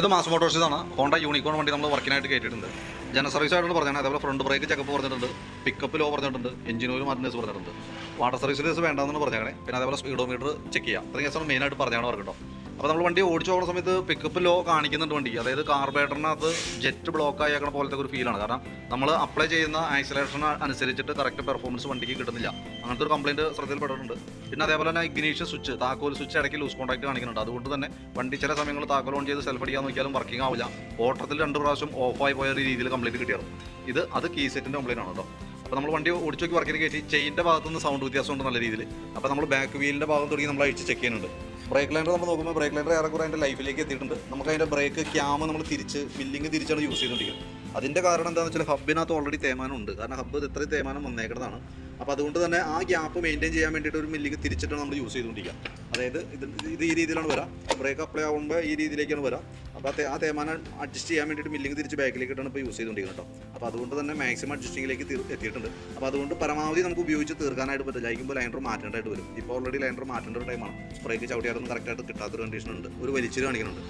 ഇത് mass മോട്ടോഴ്സിതാണ് Honda Unicorn വണ്ടി നമ്മൾ വർക്കിനായിട്ട് കയറ്റിയിട്ടുണ്ട് ജന സർവീസ് ആയിട്ട് പറഞ്ഞാൽ അതേപോലെ ഫ്രണ്ട് ബ്രേക്ക് ചെക്കപ്പ് പറഞ്ഞിട്ടുണ്ട്. പിക്കപ്പ് ലോ പറഞ്ഞിട്ടുണ്ട്. എഞ്ചിൻ ഓയിൽ മാറ്റിനെസ് പറഞ്ഞിട്ടുണ്ട്. വാട്ടർ സർവീസ് വേണ്ടെന്ന് പറഞ്ഞേക്കണേ. പിന്നെ അതേപോലെ സ്പീഡോമീറ്റർ ചെക്ക് ചെയ്യാം. അത്രയും കേസാണ് മെയിനായിട്ട് പറഞ്ഞാണ് അവർക്ക് കേട്ടോ അപ്പോൾ നമ്മൾ വണ്ടി ഓടിച്ചു പോകുന്ന സമയത്ത് പിക്കപ്പ് ലോ കാണിക്കുന്നുണ്ട് വണ്ടി. അതായത് കാർബേറ്ററിനകത്ത് ജെറ്റ് ബ്ലോക്ക് ആയേക്കണ പോലത്തെ ഒരു ഫീലാണ് കാരണം നമ്മൾ അപ്ലൈ ചെയ്യുന്ന ആക്സിലേഷൻ അനുസരിച്ചിട്ട് കറക്റ്റ് പെർഫോമൻസ് വണ്ടിക്ക് കിട്ടുന്നില്ല. അങ്ങനത്തെ ഒരു കംപ്ലയിന്റ് ശ്രദ്ധയിൽപ്പെട്ടിട്ടുണ്ട്. പിന്നെ അതേപോലെ തന്നെ ഇഗ്നീഷ്യൻ സ്വിച്ച് താക്കോൽ സ്വിച്ച് ഇടയ്ക്ക് ലൂസ് കോൺടാക്ട് കാണിക്കുന്നുണ്ട്. അതുകൊണ്ട് തന്നെ വണ്ടി ചില സമയങ്ങളിൽ താക്കോൽ ഓൺ ചെയ്ത് സെൽഫ് അടിക്കാൻ നോക്കിയാലും വർക്കിംഗ് ആവില്ല. ഓട്ടത്തിൽ രണ്ട് പ്രാവശ്യം ഓഫായി പോയ ഒരു രീതിയിൽ കംപ്ലയിന്റ് കിട്ടിയത് ഇത് അത് കീ സെറ്റിന്റെ കംപ്ലയിന്റ് ആണ് കേട്ടോ. അപ്പോൾ നമ്മൾ വണ്ടി ഓടിച്ചു നോക്കി വർക്കിന് കയറ്റി ചെയിന്റെ ഭാഗത്തുനിന്ന് സൗണ്ട് വ്യത്യാസമുണ്ട് നല്ല രീതിയിൽ അപ്പോൾ നമ്മൾ ബാക്ക് വീലിന്റെ ഭാഗം തുടങ്ങി നമ്മൾ അഴിച്ച് ചെക്ക് ചെയ്യുന്നുണ്ട്. ബ്രേക്ക് ലൈനർ നമ്മൾ നോക്കുമ്പോൾ ബ്രേക്ക് ലൈനർ ഏറെക്കുറെ അതിന്റെ ലൈഫിലേക്ക് എത്തിയിട്ടുണ്ട്. നമുക്ക് അതിന്റെ ബ്രേക്ക് ക്യാമ് നമ്മൾ തിരിച്ച് ബില്ലിങ് തിരിച്ചാണ് യൂസ് ചെയ്തുകൊണ്ടിരിക്കുന്നത് അതിന്റെ കാരണം എന്താണെന്ന് വെച്ചാൽ ഹബിനകത്ത് ഓൾറെഡി തേമാനം ഉണ്ട്. കാരണം ഹബ്ബ് ഇത്രയും തേമാനം വന്നേക്കുന്നതാണ് അപ്പോൾ അതുകൊണ്ട് തന്നെ ആ ഗ്യാപ്പ് മെയിന്റെയിൻ ചെയ്യാൻ വേണ്ടിയിട്ട് ഒരു മില്ലിക്ക് തിരിച്ചിട്ടാണ് നമ്മൾ യൂസ് ചെയ്തുകൊണ്ടിരിക്കുക അതായത് ഇത് ഈ രീതിയിലാണ് വരാം. ബ്രേക്ക് അപ്ലൈ ആകുമ്പോൾ ഈ രീതിയിലേക്കാണ് വരാം. അപ്പോൾ ആ തേമാനം അഡ്ജസ്റ്റ് ചെയ്യാൻ വേണ്ടിയിട്ട് മില്ലിങ് തിരിച്ച് ബാക്കിലേക്കിട്ടാണ് ഇപ്പോൾ യൂസ് ചെയ്തുകൊണ്ടിരിക്കുന്നത് കേട്ടോ അപ്പോൾ അതുകൊണ്ട് തന്നെ മാക്സിമം അഡ്ജസ്റ്റിംഗിലേക്ക് എത്തിയിട്ടുണ്ട്. അപ്പോൾ അതുകൊണ്ട് പരമാവധി നമുക്ക് ഉപയോഗിച്ച് തീർക്കാനായിട്ട് പറ്റില്ല. ആയിരിക്കുമ്പോൾ ലൈനർ മാറ്റേണ്ടതായിട്ട് വരും. ഇപ്പോൾ ഓൾറെഡി ലൈനർ മാറ്റേണ്ട ഒരു ടൈമാണ് ബ്രേക്ക് ചവിട്ടിയായിട്ടൊന്നും കറക്റ്റായിട്ട് കിട്ടാത്തൊരു കണ്ടീഷൻ ഉണ്ട്. ഒരു വലിച്ചിൽ കാണിക്കുന്നുണ്ട്.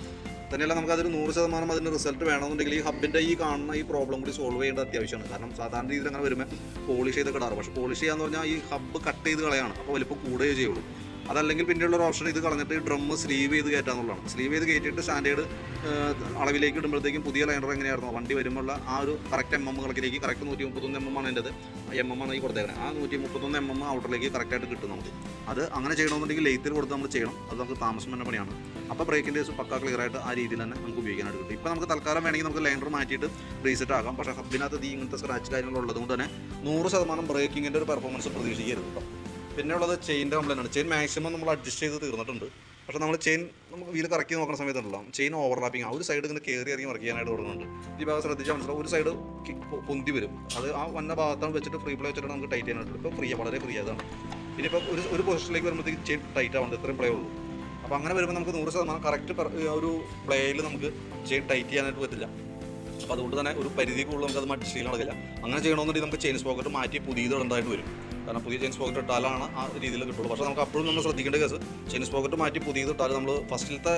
തന്നെയല്ല നമുക്ക് അതൊരു നൂറ് ശതമാനം അതിന് റിസൾട്ട് വേണമെന്നുണ്ടെങ്കിൽ ഈ ഹബിന്റെ ഈ കാണുന്ന ഈ പ്രോബ്ലം കൂടി സോൾവ് ചെയ്യേണ്ടത് അത്യാവശ്യമാണ്. കാരണം സാധാരണ രീതിയിൽ അങ്ങനെ വരുമ്പോൾ പോളിഷ് ചെയ്ത് കിടാറ്. പക്ഷേ പോളിഷ് ചെയ്യാന്ന് പറഞ്ഞാൽ ഈ ഹബ്ബ് കട്ട് ചെയ്ത് കളയാണ്. അപ്പോൾ വലിപ്പം കൂടുകയേ ചെയ്യുള്ളൂ. അതല്ലെങ്കിൽ പിന്നെയുള്ള ഒരു ഓപ്ഷൻ ഇത് കളഞ്ഞിട്ട് ഡ്രം സ്ലീവ് ചെയ്ത് കയറ്റാന്നുള്ളതാണ് സ്ലീവ് ചെയ്ത് കയറ്റിയിട്ട് സ്റ്റാൻഡേർഡ് അളവിലേക്ക് ഇടുമ്പോഴത്തേക്കും പുതിയ ലൈനർ എങ്ങനെയായിരുന്നു വണ്ടി വരുമ്പോൾ ആ ഒരു കറക്റ്റ് എം എം കണക്കിലേക്ക് കറക്റ്റ് നൂറ്റി മുപ്പത്തൊന്ന് എം എം ആണ് എന്റെത് എം എം ആണ് ഈ കൊടുത്തേക്കുന്നത് ആ നൂറ്റി മുപ്പത്തൊന്ന് എം എം ഔട്ടറിലേക്ക് കറക്റ്റായിട്ട് കിട്ടും നമുക്ക്. അത് അങ്ങനെ ചെയ്യണമെന്നുണ്ടെങ്കിൽ ലെയ്ത്തിൽ കൊടുത്ത് നമ്മൾ ചെയ്യണം. അത് നമുക്ക് താമസം തന്നെ പണിയാണ്. അപ്പോൾ ബ്രേക്കിന്റെ പക്ക ക്ലിയർ ആയിട്ട് ആ രീതിയിൽ തന്നെ നമുക്ക് ഉപയോഗിക്കാനായിട്ട് കിട്ടും. ഇപ്പോൾ നമുക്ക് തൽക്കാലം വേണമെങ്കിൽ നമുക്ക് ലൈനർ മാറ്റിയിട്ട് റീസെറ്റ് ആക്കാം. പക്ഷേ ഹബിനകത്ത് ഇങ്ങനത്തെ സ്ക്രാച്ച് കാര്യങ്ങളുള്ളത് കൊണ്ട് തന്നെ നൂറ് ശതമാനം ബ്രേക്കിങ്ങിന്റെ ഒരു പെർഫോമൻസ് പ്രതീക്ഷിക്കരുത് കേട്ടോ പിന്നെ ഉള്ളത് ചെയിന്റെ കംപ്ലൈന്റ് ആണ്. ചെയിൻ മാക്സിമം നമ്മൾ അഡ്ജസ്റ്റ് ചെയ്ത് തീർന്നിട്ടുണ്ട്. പക്ഷേ നമ്മൾ ചെയിൻ നമുക്ക് വീൽ കറക്കി നോക്കുന്ന സമയത്തുണ്ടല്ലോ. ചെയിൻ ഓവർലാപ്പിംഗ് ആ. ഒരു സൈഡ് ഇങ്ങനെ കയറി ഇറങ്ങി വർക്ക് ചെയ്യാനായിട്ട് തുടങ്ങുന്നുണ്ട്. ഈ ഭാഗം ശ്രദ്ധിച്ചാൽ മനസ്സിലാവും ഒരു സൈഡ് പൊന്തി വരും. അത് ആ വന്ന ഭാഗത്താണ് വെച്ചിട്ട് ഫ്രീ പ്ലേ വെച്ചിട്ട് നമുക്ക് ടൈറ്റ് ചെയ്യാനായിട്ട് ഇപ്പോൾ ഫ്രീ വളരെ ഫ്രീ അതാണ്. പിന്നെ ഇപ്പോൾ ഒരു ഒരു പൊസിഷനിലേക്ക് വരുമ്പോഴത്തേക്ക് ചെയിൻ ടൈറ്റ് ആവുന്നുണ്ട് ഇത്രയും പ്ലേ ഉള്ളൂ. അപ്പോൾ അങ്ങനെ വരുമ്പോൾ നമുക്ക് നൂറ് ശതമാനം കറക്റ്റ് ഒരു പ്ലേയിൽ നമുക്ക് ചെയിൻ ടൈറ്റ് ചെയ്യാനായിട്ട് പറ്റില്ല. അപ്പോൾ അതുകൊണ്ട് തന്നെ ഒരു പരിധി കൂടുതൽ നമുക്ക് അത് അഡ്ജസ്റ്റ് ചെയ്യാൻ നടക്കില്ല അങ്ങനെ ചെയ്യണമെന്നുണ്ടെങ്കിൽ നമുക്ക് ചെയിൻ സ്പോക്കറ്റ് മാറ്റി പുതിയത് ഇടേണ്ടതായിട്ട് വരും. കാരണം പുതിയ ചെയിൻ സ്പോക്കറ്റ് ഇട്ടാലാണ് ആ രീതിയിൽ കിട്ടുള്ളൂ. പക്ഷേ നമുക്ക് അപ്പോഴും നമ്മൾ ശ്രദ്ധിക്കേണ്ട കേസ് ചെയിൻ സ്പോക്കറ്റ് മാറ്റി പുതിയത് നമ്മൾ ഫസ്റ്റിലത്തെ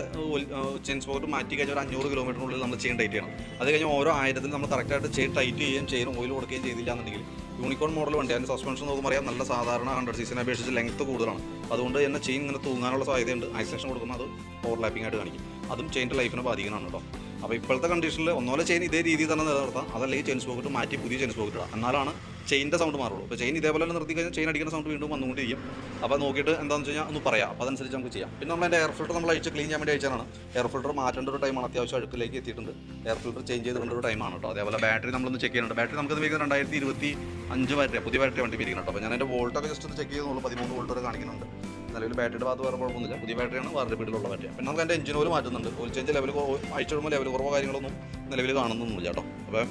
ചെയിൻ സ്പോക്കറ്റ് മാറ്റി കഴിഞ്ഞാൽ ഒരു അഞ്ഞൂറ് കിലോമീറ്ററിനുള്ളിൽ നമ്മൾ ചെയിൻ ടൈറ്റ് ചെയ്യണം. അത് കഴിഞ്ഞ് ഓരോ ആയിരത്തിൽ നമ്മൾ കറക്റ്റായിട്ട് ചെയിൻ ടൈറ്റ് ചെയ്യുകയും ചെയിൻ ഓയിൽ കൊടുക്കുകയും ചെയ്തില്ല എന്നുണ്ടെങ്കിൽ യൂണിക്കോൺ മോഡൽ വണ്ടി അതിന്റെ സസ്പെൻഷൻ നോക്കുമ്പോൾ അറിയാം നല്ല സാധാരണ ഹൺഡ്രഡ് സീസിനെ അപേക്ഷിച്ച് ലെങ്ത് കൂടുതലാണ്. അതുകൊണ്ട് തന്നെ ചെയിൻ ഇങ്ങനെ തൂങ്ങാനുള്ള സാധ്യതയുണ്ട്. ആക്സിലേഷൻ കൊടുക്കുമ്പോൾ അത് ഓവർലാപ്പിംഗ് ആയിട്ട് കാണിക്കും. അതും ചെയിന്റെ ലൈഫിനെ ബാധിക്കുന്നതാണ് കേട്ടോ. അപ്പോൾ ഇപ്പോഴത്തെ കണ്ടീഷനിൽ ഒന്നോലെ ചെയിൻ ഇതേ രീതിയിൽ തന്നെ നിലനിർത്താം. അതല്ലെങ്കിൽ ചെയിൻ സ്പോക്കറ്റ് മാറ്റി പുതിയ ചെയിൻ സ്പോക്കറ്റ് ഇടാം. എന്നാലാണ് ചെയിന്റെ സൗണ്ട് മാറുള്ളൂ. അപ്പോൾ ചെയിൻ ഇതേപോലെ തന്നെ നിർത്തി കഴിഞ്ഞാൽ ചെയിൻ അടിക്കുന്ന സൗണ്ട് വീണ്ടും വന്നുകൊണ്ടിരിക്കും അപ്പോൾ നോക്കിയിട്ട് എന്താണെന്ന് വെച്ച് കഴിഞ്ഞാൽ ഒന്ന് പറയാം. അപ്പോൾ അതനുസരിച്ച് നമുക്ക് ചെയ്യാം. പിന്നെ നമ്മൾ എന്റെ എയർ ഫിൽറ്റർ നമ്മൾ അഴിച്ച് ക്ലീൻ ചെയ്യാൻ വേണ്ടി അയച്ചാണ് എയർ ഫിൽറ്റർ മാറ്റേണ്ട ഒരു ടൈമാണ് അത്യാവശ്യം അഴുക്കിലേക്ക് എത്തിയിട്ടുണ്ട്. എയർ ഫിൽറ്റർ ചേഞ്ച് ചെയ്തുകൊണ്ട് ഒരു ടൈമാണ് കേട്ടോ അതേപോലെ ബാറ്ററി നമ്മളൊന്ന് ചെക്ക് ചെയ്യുന്നുണ്ട്. ബാറ്ററി നമുക്ക് വേഗം രണ്ടായിരത്തി ഇരുപത്തി അഞ്ച് ബാറ്ററി പുതിയ ബാറ്ററി വണ്ടി പിരിക്കണം കേട്ടോ അപ്പോൾ ഞാൻ എന്റെ വോൾട്ടൊക്കെ ജസ്റ്റ് ഒന്ന് ചെക്ക് ചെയ്തുള്ളൂ പതിമൂന്ന് വോൾട്ട് വരെ കാണിക്കുന്നുണ്ട്. നിലവിൽ ബാറ്ററിയുടെ ഭാഗത്ത് വേറെ കുഴപ്പമൊന്നുമില്ല. പുതിയ ബാറ്ററിയാണ് വേറെ റിപ്പീഡിലുള്ള ബാറ്ററി പിന്നെ നമുക്ക് എന്റെ എഞ്ചിൻ ഓയിൽ മാറ്റുന്നുണ്ട്. ഓയിൽ ചേഞ്ച് ലെവൽ അയച്ചു വിടുമ്പോൾ ലെവൽ കുറവോ കാര്യങ്ങളൊന്നും നിലവിൽ കാണുന്നൊന്നുമില്ല കേട്ടോ അപ്പോൾ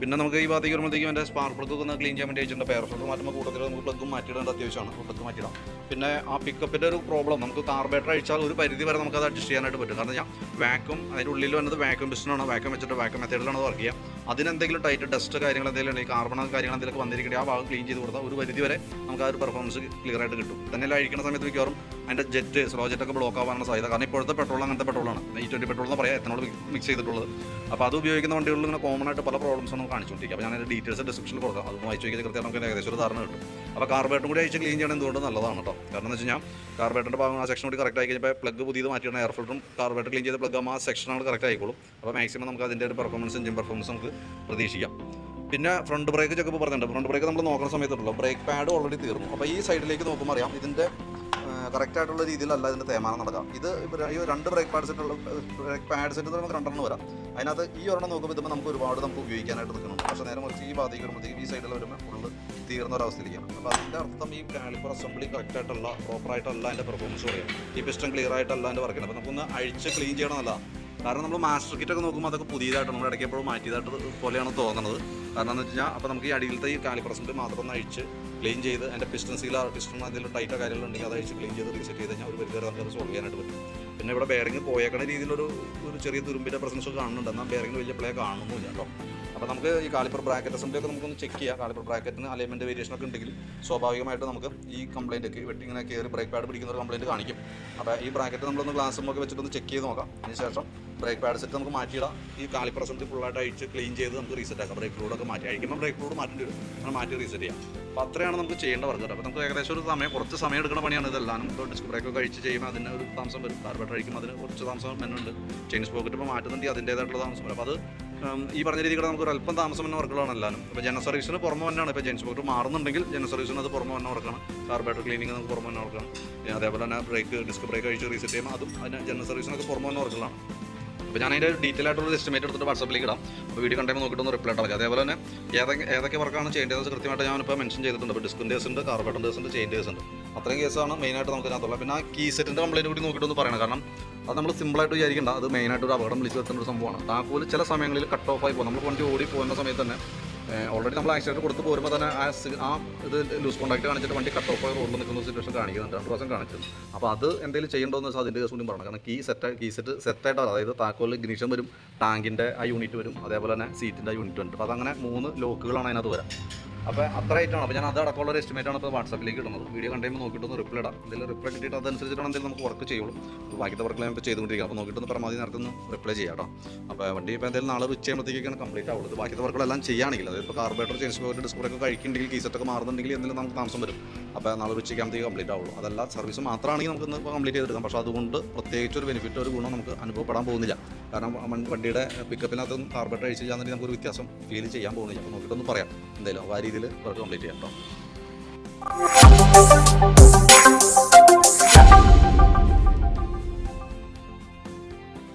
പിന്നെ നമുക്ക് ഈ ഭാഗത്തേക്ക് വരുമ്പോഴത്തേക്കും എന്റെ സ്പാർക്ക് പ്ലഗ് ഒന്ന് ക്ലീൻ ചെയ്യാൻ വേണ്ടി വെച്ചിട്ടുണ്ട്. പെയർ ഫ്ലഗ് മാറ്റുമ്പോൾ കൂട്ടത്തിൽ നമുക്ക് പ്ലഗ് മാറ്റിയിടേണ്ട അത്യാവശ്യമാണ് പ്ലഗ് മാറ്റിയിടാം. പിന്നെ ആ പിക്കപ്പിന്റെ ഒരു പ്രോബ്ലം നമുക്ക് കാർബേറ്റർ അഴിച്ചാൽ ഒരു പരിധി വരെ നമുക്ക് അത് അഡ്ജസ്റ്റ് ചെയ്യാനായിട്ട് പറ്റും. കാരണം ഞാൻ വാക്യൂം അതിന്റെ ഉള്ളിൽ വന്നത് വാക്യൂം പിസ്റ്റനാണ് വാക്യൂം വെച്ചിട്ട് വാക്യൂം മെത്തേഡിലാണ് വർക്ക് ചെയ്യുക അതിനെന്തെങ്കിലും ടൈറ്റ് ഡസ്റ്റ് കാര്യങ്ങൾ എന്തെങ്കിലും ഉണ്ടെങ്കിൽ കാർബൺ കാര്യങ്ങൾ എന്തെങ്കിലും വന്നിരിക്കട്ടെ ആ ഭാഗം ക്ലീൻ ചെയ്ത് കൊടുത്താൽ ഒരു പരിധി വരെ നമുക്ക് ആ ഒരു പെർഫോമൻസ് ക്ലിയർ ആയിട്ട് കിട്ടും. തന്നെയല്ല അഴിക്കുന്ന സമയത്ത് മിക്കവാറും അതിന്റെ ജെറ്റ് സ്ലോ ജെറ്റൊക്കെ ബ്ലോക്ക് ആവാനുള്ള സാധ്യത. കാരണം ഇപ്പോഴത്തെ പെട്രോൾ അങ്ങനത്തെ പെട്രോളാണ് ഈ ട്വന്റി പെട്രോൾ എന്ന് പറയാം എത്തനോട് മിക്സ് ചെയ്തിട്ടുള്ളത്. അപ്പോൾ അത് ഉപയോഗിക്കുന്ന വണ്ടികളിൽ ഇങ്ങനെ കോമൺ ആയിട്ട് പല പ്രോബ്ലംസ് നമുക്ക് കാണിച്ചുകൊണ്ടിരിക്കും അപ്പോൾ ഞാൻ ഡീറ്റെയിൽസ് ഡിസ്ക്രിപ്ഷനിൽ കൊടുക്കാം. അത് വായിച്ചു നോക്കിയാൽ കൃത്യമായിട്ട് നമുക്ക് ഏകദേശം ഒരു ധാരണ കിട്ടും. അപ്പോൾ കാർബേറ്റും കൂടി അയച്ച് ക്ലീൻ ചെയ്യണം എന്തുകൊണ്ട് നല്ലതാണ് കേട്ടോ കാരണം എന്ന് വെച്ച് കഴിഞ്ഞാൽ കാർബേറ്ററിന്റെ ഭാഗം ആ സെക്ഷൻ കൂടി കറക്റ്റ് ആയി കഴിഞ്ഞാൽ പ്ലഗ് പുതിയത് മാറ്റിയാണ് എയർ ഫിൽറ്ററും കാർബേറ്റർ ക്ലീൻ ചെയ്ത പ്ലഗ് ആ സെക്ഷനാണ് കറക്റ്റ് ആയിക്കോളും. അപ്പോൾ മാക്സിമം നമുക്ക് അതിന്റെ ഒരു പെർഫോമൻസ് എഞ്ചിൻ പെർഫോമൻസ് നമുക്ക് പ്രതീക്ഷിക്കാം. പിന്നെ ഫ്രണ്ട് ബ്രേക്ക് ചെക്കപ്പ് പറഞ്ഞിട്ടുണ്ട്. ഫ്രണ്ട് ബ്രേക്ക് നമ്മൾ നോക്കുന്ന സമയത്തുണ്ടല്ലോ ബ്രേക്ക് പാഡ് ഓൾറെഡി തീർന്നു. അപ്പോൾ ഈ സൈഡിലേക്ക് നോക്കുമ്പോൾ അറിയാം ഇതിന്റെ കറക്റ്റ് ആയിട്ടുള്ള രീതിയിലല്ല ഇതിന്റെ തേമാനം നടക്കാം ഇത് ഈ രണ്ട് ബ്രേക്ക് പാഡ് സെറ്റുള്ള ബ്രേക്ക് പാഡ് നമുക്ക് രണ്ടെണ്ണം വരാം. അതിനകത്ത് ഈ ഒരെണ്ണം നോക്കുമ്പോൾ ഇതുമ്പോൾ നമുക്ക് ഒരുപാട് നമുക്ക് ഉപയോഗിക്കാനായിട്ട് നിൽക്കുന്നുണ്ട്. പക്ഷേ നേരെ മറിച്ച് ഈ ഭാഗത്തേക്ക് വരുമ്പോഴത്തേക്കും ഈ സൈഡിൽ വരുമ്പോൾ ഫുള്ള് തീർന്ന ഒരവസ്ഥയിലേക്കാണ് അപ്പോൾ അതിന്റെ അർത്ഥം ഈ കാലിപ്പർ അസംബ്ലി കറക്റ്റായിട്ടുള്ള പ്രോപ്പറായിട്ടല്ല അതിന്റെ പെർഫോമൻസ് പറയാം ഈ പിസ്റ്റം ക്ലിയർ ആയിട്ടല്ല അതിന്റെ വർക്ക് അപ്പോൾ നമുക്കൊന്ന് അഴിച്ച് ക്ലീൻ ചെയ്യണമെന്നല്ല കാരണം നമ്മൾ മാസ്റ്റർ കിറ്റ് ഒക്കെ നോക്കുമ്പോൾ അതൊക്കെ പുതിയതായിട്ട് നമ്മൾ ഇടയ്ക്ക് എപ്പോഴും മാറ്റിയതായിട്ട് പോലെയാണ് തോന്നുന്നത്. കാരണം എന്ന് വെച്ചാൽ അപ്പോൾ നമുക്ക് ഈ അടിയിലത്തെ ഈ കാലിപ്രസന്റ് മാത്രം ഒന്ന് അഴിച്ച് ക്ലീൻ ചെയ്ത് അതിന്റെ പിസ്റ്റൺ സീല പിസ്റ്റൺ എന്തെങ്കിലും ടൈറ്റോ കാര്യങ്ങളുണ്ടെങ്കിൽ അത് അഴിച്ച് ക്ലീൻ ചെയ്ത് റീസെറ്റ് ചെയ്ത് കഴിഞ്ഞാൽ ഒരു പരിധി നമുക്ക് സോൾവ് ചെയ്യാനായിട്ട് പറ്റും. പിന്നെ ഇവിടെ ബെയറിംഗ് പോയേക്കണ രീതിയിലൊരു ഒരു ചെറിയ തുരുമ്പിന്റെ പ്രസൻസ് ഒക്കെ കാണുന്നുണ്ട്. എന്നാൽ ബെയറിംഗ് വലിയ പ്ലേ കാണുന്നില്ല കേട്ടോ. അപ്പോൾ നമുക്ക് ഈ കാലിപ്പർ ബ്രാക്കറ്റ് അസംബ്ലി ഒക്കെ നമുക്കൊന്ന് ചെക്ക് ചെയ്യാം. കാലിപ്പർ ബ്രാക്കറ്റിന് അലൈൻമെന്റ് വേരിയേഷൻ ഒക്കെ ഉണ്ടെങ്കിൽ സ്വാഭാവികമായിട്ട് നമുക്ക് ഈ കംപ്ലൈന്റ് ഒക്കെ വെട്ടി ഇങ്ങനെ കയറി ബ്രേക്ക് പാഡ് പിടിക്കുന്ന ഒരു കംപ്ലൈന്റ് കാണിക്കും. അപ്പോൾ ഈ ബ്രാക്കറ്റ് നമ്മളൊന്ന് ഗ്ലാസ് ഒക്കെ വെച്ചിട്ടൊന്ന് ചെക്ക് ചെയ്ത് നോക്കാം. അതിന് ശേഷം ബ്രേക്ക് പാഡ് സെറ്റ് നമുക്ക് മാറ്റിയിടാം. ഈ കാലിപ്രസന്റ് ഫുള്ളായിട്ട് അഴിച്ച് ക്ലീൻ ചെയ്ത് നമുക്ക് റീസെറ്റ് ആക്കാം. ബ്രേക്ക് ഫ്ലൂഡൊക്കെ മാറ്റി. അഴിക്കുമ്പോൾ ബ്രേക്ക് ഫ്ലൂഡ് മാറ്റേണ്ടി വരും. അങ്ങനെ മാറ്റി റീസെറ്റ് ചെയ്യാം. അപ്പോൾ അത്രയാണ് നമുക്ക് ചെയ്യേണ്ട വർക്ക് അപ്പോൾ നമുക്ക് ഏകദേശം ഒരു സമയം കുറച്ച് സമയം എടുക്കുന്ന പണിയാണ് ഇതെല്ലാം. നമുക്ക് ഡിസ്ക് ബ്രേക്ക് കഴിച്ച് ചെയ്യുമ്പോൾ അതിന് ഒരു താമസം വരും. കാർബേറ്റർ അഴിക്കുമ്പോൾ അതിന് കുറച്ച് താമസം വരുന്നുണ്ട് ചെയിൻസ് പോക്കറ്റ് ഇപ്പോൾ മാറ്റുന്നുണ്ടെങ്കിൽ അതിന്റേതായിട്ടുള്ള താമസം വരും. അപ്പോൾ അത് ഈ പറഞ്ഞ രീതിയിൽ നമുക്ക് ഒരു അല്പം താമസം വന്ന വർക്കുകളാണ് എല്ലാവരും. ഇപ്പോൾ ജന സർവീസിന് പുറമെ തന്നെയാണ് ഇപ്പോൾ ജെൻസ് പോക്കറ്റ് മാറുന്നുണ്ടെങ്കിൽ ജന സർവീസിന് അത് പുറമെ വന്നാൽ വർക്കാണ് കാർബേറ്റർ ക്ലീനിങ് നമുക്ക് പുറമെ തന്നെ വർക്കാണ് അതേപോലെ തന്നെ ബ്രേക്ക് ഡിസ്ക് ബ്രേക്ക് അഴിച്ച് റീസെറ്റ് ചെയ്യുമ്പോൾ അതും അതിന് ജനറൽ സർവീസിനൊക്കെ പുറമെ വന്ന വർക്കുകളാണ് അപ്പോൾ ഞാൻ അതിന്റെ ഡീറ്റെയിൽ ആയിട്ടുള്ള എസ്റ്റിമേറ്റ് എടുത്തിട്ട് വാട്സപ്പിലേക്ക് ഇടാം. അപ്പോൾ വീഡിയോ കണ്ടുമ്പോൾ നോക്കിയിട്ട് ഒന്ന് റിപ്ലൈ ഇട്ടാൽ അതേപോലെ തന്നെ ഏതൊക്കെ ഏതൊക്കെ വർക്കാണ് ചെയ്യേണ്ടത് കൃത്യമായിട്ട് ഞാനിപ്പോൾ മെൻഷൻ ചെയ്തിട്ടുണ്ട്. ഇപ്പോൾ ഡിസ്കിന്റെ ഉണ്ട് കാർബേറ്റർ കേസ് ഉണ്ട് ചെയിൻ കേസ് ഉണ്ട്. അത്രയും കേസാണ് മെയിനായിട്ട് നമുക്ക് ഇതിനകത്തുള്ളത്. പിന്നെ ആ കീ സെറ്റിന്റെ കംപ്ലൈന്റ് കൂടി നോക്കിയിട്ട് ഒന്ന് പറയണം. കാരണം അത് നമ്മൾ സിമ്പിളായിട്ട് വിചാരിക്കേണ്ട. അത് മെയിനായിട്ട് ഒരു അപകടം വിളിച്ച് വരുത്തുന്ന ഒരു സംഭവമാണ്. താക്കോൽ ചില സമയങ്ങളിൽ കട്ട് ഓഫ് ആയി പോകും. നമ്മൾ വണ്ടി ഓടി പോകുന്ന സമയത്ത് തന്നെ ഓൾറെഡി നമ്മൾ ആക്സിഡന്റ് കൊടുത്ത് പോരുമ്പോൾ തന്നെ ആ ആ ഇത് ലൂസ് കോൺടാക്ട് കാണിച്ചിട്ട് വണ്ടി കട്ട് ഓഫ് റോഡിൽ നിൽക്കുന്ന സിറ്റുവേഷൻ കാണിക്കുന്നുണ്ട്. രണ്ട് പ്രാവശ്യം കാണിച്ചത്. അപ്പോൾ അത് എന്തെങ്കിലും ചെയ്യേണ്ടതെന്ന് വെച്ചാൽ അതിന്റെ കേസ് കൂടി പറയണം കാരണം കീ സെറ്റ് കീ സെറ്റ് സെറ്റായിട്ട് അതായത് താക്കോലിൽ ഗ്നീഷൻ വരും ടാങ്കിന്റെ ആ യൂണിറ്റ് വരും അതേപോലെ തന്നെ സീറ്റിന്റെ ആ യൂണിറ്റ് വരും അപ്പോൾ അതങ്ങനെ മൂന്ന് ലോക്കുകളാണ് അതിനകത്ത് വരാം. അപ്പോൾ അത്ര ആയിട്ടാണ് അപ്പോൾ ഞാൻ അത് അടക്കമുള്ള ഒരു എസ്റ്റിമേറ്റ് ആണ് ഇപ്പോൾ വാട്സാപ്പിലേക്ക് ഇടുന്നത്. വീഡിയോ കണ്ടുമ്പോൾ നോക്കിയിട്ടൊന്ന് റിപ്ലൈ ഇടാം. എന്തെങ്കിലും റിപ്ലൈ കിട്ടിയിട്ട് അതനുസരിച്ചിട്ടാണ് എന്തെങ്കിലും നമുക്ക് വർക്ക് ചെയ്യുള്ളൂ. ബാക്കിത്തെ ഞാൻ ഇപ്പോൾ ചെയ്തുകൊണ്ടിരിക്കുക അപ്പോൾ നോക്കിയിട്ടൊന്ന് പരമാവധി നേരത്തെ ഒന്ന് റിപ്ലൈ ചെയ്യാം കേട്ടോ. അപ്പോൾ വണ്ടി ഇപ്പോൾ എന്തെങ്കിലും നാളെ ഉച്ച ചെയ്യുമ്പോഴത്തേക്കാണ് കംപ്ലീറ്റ് ആവുള്ളത് ബാക്കിത്തെ വർക്കുകളെല്ലാം ചെയ്യുകയാണെങ്കിൽ അതായത് ഇപ്പോൾ കാർബേറ്റർ ചേഞ്ച് പോയിട്ട് ഡിസ്പ്ലേ കഴിക്കുന്നുണ്ടെങ്കിൽ കീസറ്റൊക്കെ മാറുന്നുണ്ടെങ്കിൽ എന്തെങ്കിലും നമുക്ക് താമസം വരും. അപ്പോൾ നാളെ ഉച്ചയ്ക്കാകുമ്പോഴത്തേക്ക് കംപ്ലീറ്റ് ആവുള്ളൂ. അതല്ല സർവീസ് മാത്രമാണെങ്കിൽ നമുക്ക് ഇന്ന് കംപ്ലീറ്റ് ചെയ്തെടുക്കാം. പക്ഷേ അതുകൊണ്ട് പ്രത്യേകിച്ച് ഒരു ബെനിഫിറ്റ് ഒരു ഗുണം നമുക്ക് അനുഭവപ്പെടാൻ പോകുന്നില്ല. കാരണം വണ്ടിയുടെ പിക്കപ്പിനകത്ത് കാർബറ്റ് അഴിച്ച് നമുക്ക് നമുക്കൊരു വ്യത്യാസം ഫീൽ ചെയ്യാൻ പോകുന്നില്ല. അപ്പോൾ നോക്കിയിട്ടൊന്ന് പറയാം. എന്തായാലും ആ രീതിയിൽ വർക്ക് കംപ്ലീറ്റ് ചെയ്യാം കേട്ടോ